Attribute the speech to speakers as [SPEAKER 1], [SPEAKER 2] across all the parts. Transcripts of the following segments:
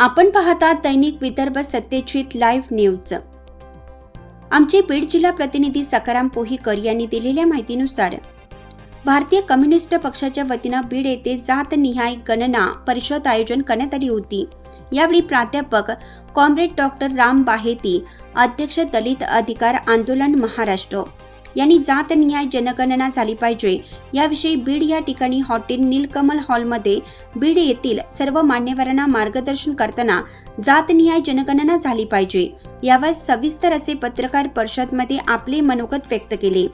[SPEAKER 1] आपण पाहता दैनिक Vidarbha Satyajit live news. आमचे बीड जिल्हा प्रतिनिधी सकाराम पोहीकर यांनी दिलेल्या माहितीनुसार भारतीय कम्युनिस्ट पक्षाच्या वतीनं बीड येथे जातनिहाय गणना परिषद आयोजन करण्यात आली होती. यावेळी प्राध्यापक कॉम्रेड डॉक्टर राम बाहेती अध्यक्ष दलित अधिकार आंदोलन महाराष्ट्र यांनी जातनिहाय जनगणना झाली पाहिजे. याविषयी बीड या ठिकाणी हॉटेल नीलकमल हॉलमध्ये बीड येथील सर्व मान्यवरांना मार्गदर्शन करताना जातनिहाय जनगणना झाली पाहिजे. यावर सविस्तर असे पत्रकार परिषदमध्ये आपले मनोगत व्यक्त केले.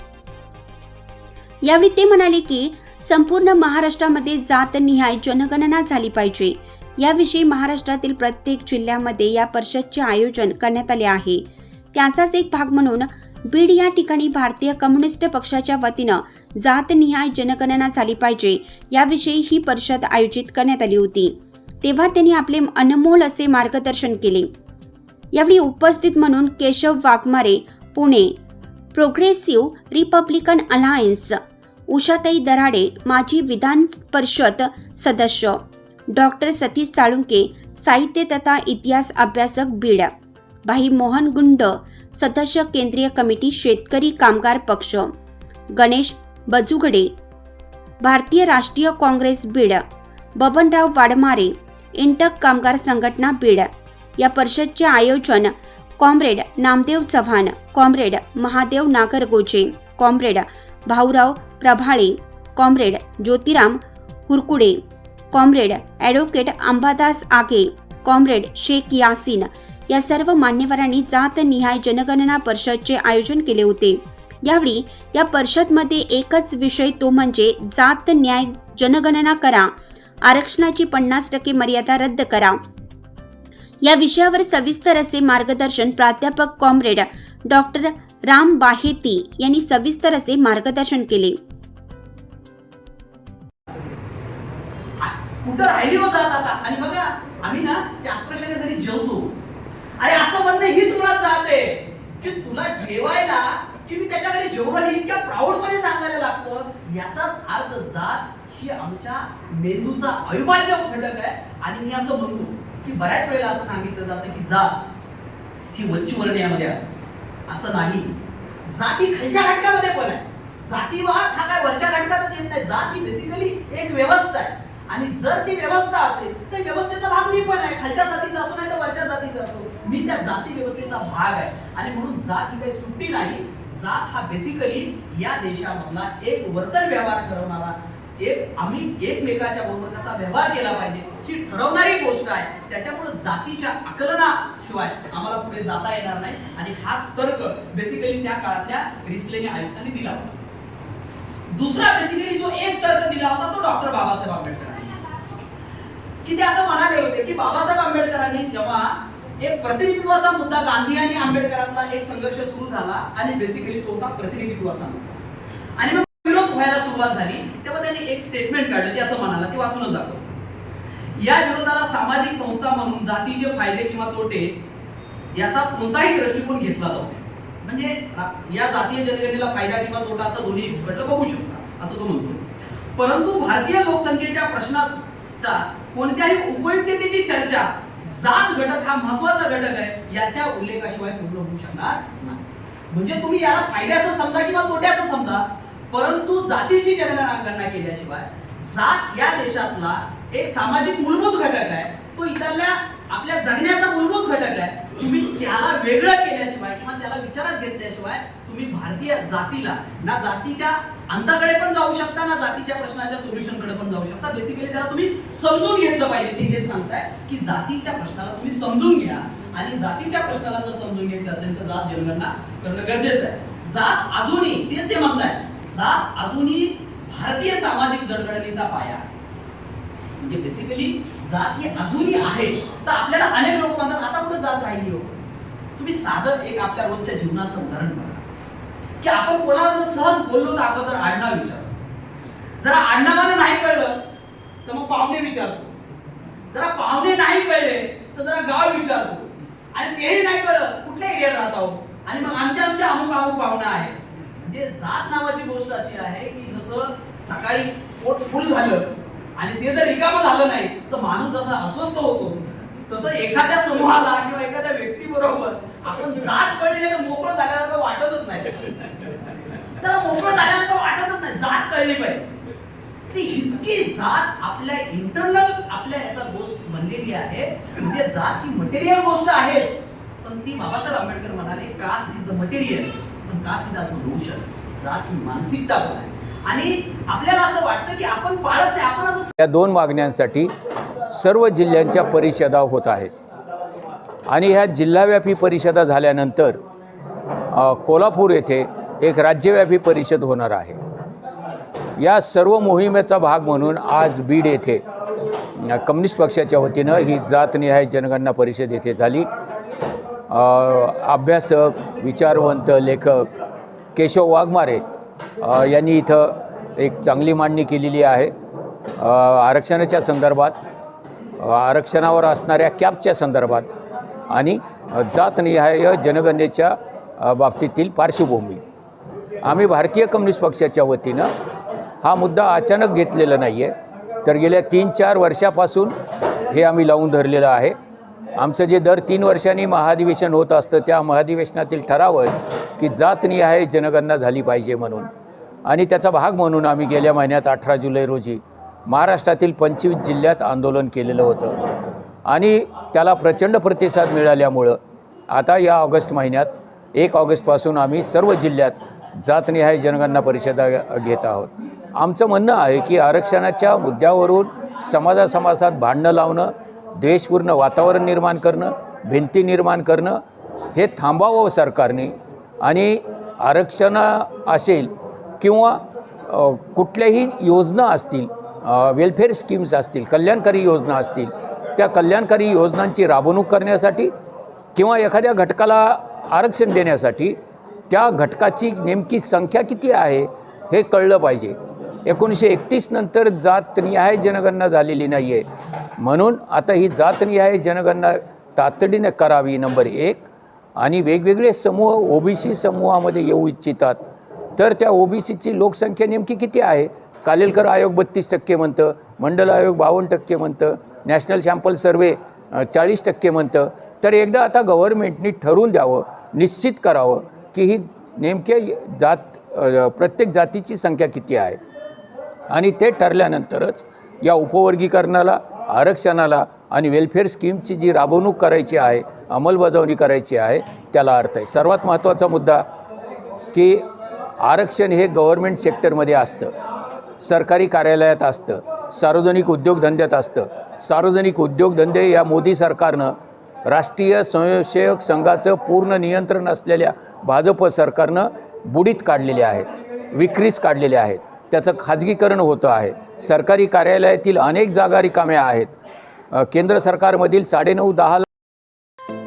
[SPEAKER 1] यावेळी ते म्हणाले की संपूर्ण महाराष्ट्रामध्ये जातनिहाय जनगणना झाली पाहिजे. याविषयी महाराष्ट्रातील प्रत्येक जिल्ह्यामध्ये या परिषदचे आयोजन करण्यात आले आहे. त्याचाच एक भाग म्हणून बीड या ठिकाणी भारतीय कम्युनिस्ट पक्षाच्या वतीनं जातनिहाय जनगणना झाली पाहिजे. याविषयी ही परिषद आयोजित करण्यात आली होती. तेव्हा त्यांनी आपले अनमोल असे मार्गदर्शन केले. यावेळी उपस्थित म्हणून Keshav Waghmare Pune Progressive Republican Alliance Ushatai Darade माजी विधान परिषद सदस्य डॉक्टर सतीश साळुंके साहित्य तथा इतिहास अभ्यासक बीड भाई मोहन गुंड सदस्य केंद्रीय कमिटी शेतकरी कामगार पक्ष. गणेश बजुगडे. भारतीय राष्ट्रीय काँग्रेस बीड. बबनराव वाडमारे इंटक कामगार संघटना बीड. या परिषदचे आयोजन comrade Namdev Chavan comrade Mahadev Nagargoje comrade Bhaurao Prabhale comrade Jyotiram Hurkude comrade advocate Ambadas Aage comrade Shaikh Yasin या सर्व मान्यवरांनी जात निहाय जनगणना परिषदचे आयोजन केले होते. यावेळी या परिषदमध्ये एकच विषय तो म्हणजे जात न्याय जनगणना करा. आरक्षणाची पन्नास टक्के मर्यादा रद्द करा. या विषयावर सविस्तर असे मार्गदर्शन प्राध्यापक कॉम्रेड डॉक्टर राम बाहेती यांनी सविस्तर असे मार्गदर्शन केले.
[SPEAKER 2] कुठं राहिली हो जात आता? आणि बघा आम्ही ना त्या घरी जेवतो अरे असं म्हणणं हीच मुळात जात आहे की तुला जेवायला की मी त्याच्या घरी जेवलं इतक्या प्राऊडपणे सांगायला लागतं याचाच अर्थ जात ही आमच्या मेंदूचा अविभाज्य घटक आहे. आणि मी असं म्हणतो की बऱ्याच वेळेला असं सांगितलं जातं की जात ही वंचवर्णीयामध्ये असते. असं नाही. जाती खालच्या घटकामध्ये पण आहे. जातीवाद हा काय वरच्या घटकातच येत नाही. जात ही बेसिकली एक व्यवस्था आहे. आणि जर ती व्यवस्था असेल तर व्यवस्थेचा भाग मी पण आहे. खालच्या जातीचा असो नाही तर वरच्या जातीचा असो. मी त्या जाती व्यवस्थेचा भाग आहे. आणि म्हणून जात ही काही सुट्टी नाही. जात हा बेसिकली या देशामधला एक वर्तन व्यवहार ठरवणारा एक आम्ही एकमेकाच्या बरोबर कसा व्यवहार केला पाहिजे ही ठरवणारी गोष्ट आहे. त्याच्यामुळे जातीच्या आकलनाशिवाय आम्हाला पुढे जाता येणार नाही. आणि हाच तर्क बेसिकली त्या काळातल्या रिसलेने आयुक्तांनी दिला होता. दुसरा बेसिकली जो एक तर्क दिला होता तो डॉक्टर बाबासाहेब आंबेडकरांनी. की ते असं म्हणाले होते की बाबासाहेब आंबेडकरांनी जेव्हा एक प्रतिनिधित्वाचा मुद्दा गांधी आणि आंबेडकरांचा एक संघर्ष सुरू झाला आणि बेसिकली तो होता प्रतिनिधित्वाचा मुद्दा. आणि मग विरोध व्हायला सुरुवात झाली तेव्हा त्यांनी एक स्टेटमेंट काढलं ते असं म्हणाला ते वाचूनच दाखव या विरोधाला सामाजिक संस्था म्हणून जातीचे फायदे किंवा तोटे याचा कोणताही दृष्टिकोन घेतला जाऊ शकतो. म्हणजे या जातीय जनगणनेला फायदा किंवा तोटा असं दोन्ही घटक बघू शकता असं तो म्हणतो. परंतु भारतीय लोकसंख्येच्या प्रश्नाच्या कोणत्याही उपयुक्ततेची चर्चा जात घटक हा महत्त्वाचा घटक आहे याच्या उल्लेखाशिवाय पूर्ण होऊ शकणार नाही. म्हणजे तुम्ही याला फायद्याचं समजा किंवा तोट्याचं समजा परंतु जातीची जनगणना केल्याशिवाय जात या देशातला एक सामाजिक मूलभूत घटक आहे. तो इथल्या आपल्या जगण्याचा मूलभूत घटक आहे. तुम्ही त्याला वेगळं केल्याशिवाय किंवा त्याला विचारात घेतल्याशिवाय तुम्ही भारतीय जातीला ना जातीच्या अंताकडे पण जाऊ शकता ना जातीच्या प्रश्नाच्या सोल्युशनकडे पण जाऊ शकता. बेसिकली त्याला तुम्ही समजून घेतलं पाहिजे ते हेच सांगताय की जातीच्या प्रश्नाला तुम्ही समजून घ्या. आणि जातीच्या प्रश्नाला जर समजून घ्यायचं असेल तर जात जनगणना करणं गरजेचं आहे. जात अजूनही ते ते म्हणताय जात अजूनही भारतीय सामाजिक जडगडणीचा पाया आहे. म्हणजे बेसिकली जात ही अजूनही आहे. तर आपल्याला अनेक लोक म्हणतात आता कुठे जात राहिली हो? तुम्ही साधं एक आपल्या रोजच्या जीवनातलं उदाहरण करा की आपण कोणाला जर सहज बोललो तर अगोदर आडनाव विचारतो. जरा आडनावानं नाही कळलं तर मग पाहुणे विचारतो. जरा पाहुणे नाही कळले तर जरा गाव विचारतो. आणि तेही नाही कळलं कुठल्या एरियात राहतो आणि मग आमच्या आमच्या अमुक अमुक पाहुणा आहे म्हणजे जात नावाची गोष्ट अशी आहे की जसं सकाळी पोट फुल झालं आणि ते जर रिकामं झालं नाही तर माणूस जसा अस्वस्थ होतो तसं एखाद्या समूहाला किंवा एखाद्या व्यक्तीबरोबर आपण जात कळली तर मोकळं झाल्यासारखं वाटतच नाही. त्याला मोकळं झाल्यासारखं वाटतच नाही. जात कळली पाहिजे. ती इतकी जात आपल्या इंटरनल आपल्या याचा गोष्ट बनलेली आहे. म्हणजे जात ही मटेरियल गोष्ट आहेच. पण ती बाबासाहेब आंबेडकर म्हणाले कास्ट इज द मटेरियल पण कास्ट इज ऑल्सो लोशन जात ही मानसिकता पण आहे. आणि आपल्याला असं वाटतं की आपण पाळत नाही. आपण असं
[SPEAKER 3] या दोन मागण्यांसाठी सर्व जिल्ह्यांच्या परिषदा होत आहेत. आणि ह्या जिल्हाव्यापी परिषदा झाल्यानंतर कोल्हापूर येथे एक राज्यव्यापी परिषद होणार आहे. या सर्व मोहिमेचा भाग म्हणून आज बीड येथे कम्युनिस्ट पक्षाच्या वतीनं ही जातनिहाय जनगणना परिषद येथे झाली. अभ्यासक विचारवंत लेखक केशव वाघमारे यांनी इथं एक चांगली मांडणी केलेली आहे. आरक्षणाच्या संदर्भात आरक्षणावर असणाऱ्या कॅपच्या संदर्भात आणि जातनिहाय जनगणनेच्या बाबतीतील पार्श्वभूमी. आम्ही भारतीय कम्युनिस्ट पक्षाच्या वतीनं हा मुद्दा अचानक घेतलेला नाही आहे तर गेल्या तीन चार वर्षापासून हे आम्ही लावून धरलेलं आहे. आमचं जे दर तीन वर्षांनी महाधिवेशन होत असतं त्या महाधिवेशनातील ठराव आहे की जातनिहाय जनगणना झाली पाहिजे म्हणून. आणि त्याचा भाग म्हणून आम्ही गेल्या महिन्यात अठरा जुलै रोजी महाराष्ट्रातील पंचवीस जिल्ह्यात आंदोलन केलेलं होतं. आणि त्याला प्रचंड प्रतिसाद मिळाल्यामुळं आता या ऑगस्ट महिन्यात एक ऑगस्टपासून आम्ही सर्व जिल्ह्यात जातनिहाय जनगणना परिषदा घेत आहोत. आमचं म्हणणं आहे की आरक्षणाच्या मुद्द्यावरून समाजासमाजात भांडणं लावणं द्वेषपूर्ण वातावरण निर्माण करणं भिंती निर्माण करणं हे थांबावं सरकारने. आणि आरक्षण असेल किंवा कुठल्याही योजना असतील वेलफेअर स्कीम्स असतील कल्याणकारी योजना असतील त्या कल्याणकारी योजनांची राबवणूक करण्यासाठी किंवा एखाद्या घटकाला आरक्षण देण्यासाठी त्या घटकाची नेमकी संख्या किती आहे हे कळलं पाहिजे. एकोणीसशे एकतीस नंतर जातनिहाय जनगणना झालेली नाही आहे म्हणून आता ही जातनिहाय जनगणना तातडीने करावी नंबर एक. आणि वेगवेगळे समूह ओबीसी समूहामध्ये येऊ इच्छितात. तर त्या ओबीसीची लोकसंख्या नेमकी किती आहे? कालेलकर आयोग बत्तीस टक्के म्हणतं मंडल आयोग बावन्न टक्के म्हणतं नॅशनल सॅम्पल सर्वे चाळीस टक्के म्हणतं. तर एकदा आता गव्हर्मेंटनी ठरवून द्यावं निश्चित करावं की ही नेमक्या जात प्रत्येक जातीची संख्या किती आहे. आणि ते ठरल्यानंतरच या उपवर्गीकरणाला आरक्षणाला आणि वेलफेअर स्कीमची जी राबवणूक करायची आहे अंमलबजावणी करायची आहे त्याला अर्थ आहे. सर्वात महत्त्वाचा मुद्दा की आरक्षण हे गव्हर्मेंट सेक्टरमध्ये असतं. सरकारी कार्यालयात असतं. सार्वजनिक उद्योगधंद्यात असतं. सार्वजनिक उद्योगधंदे या मोदी सरकारनं राष्ट्रीय स्वयंसेवक संघाचं पूर्ण नियंत्रण असलेल्या भाजप सरकारनं बुडीत काढलेले आहेत विक्रीस काढलेले आहेत. त्याचं खाजगीकरण होतं आहे. सरकारी कार्यालयातील अनेक जागा रिकाम्या आहेत. केंद्र सरकारमधील साडेनऊ दहा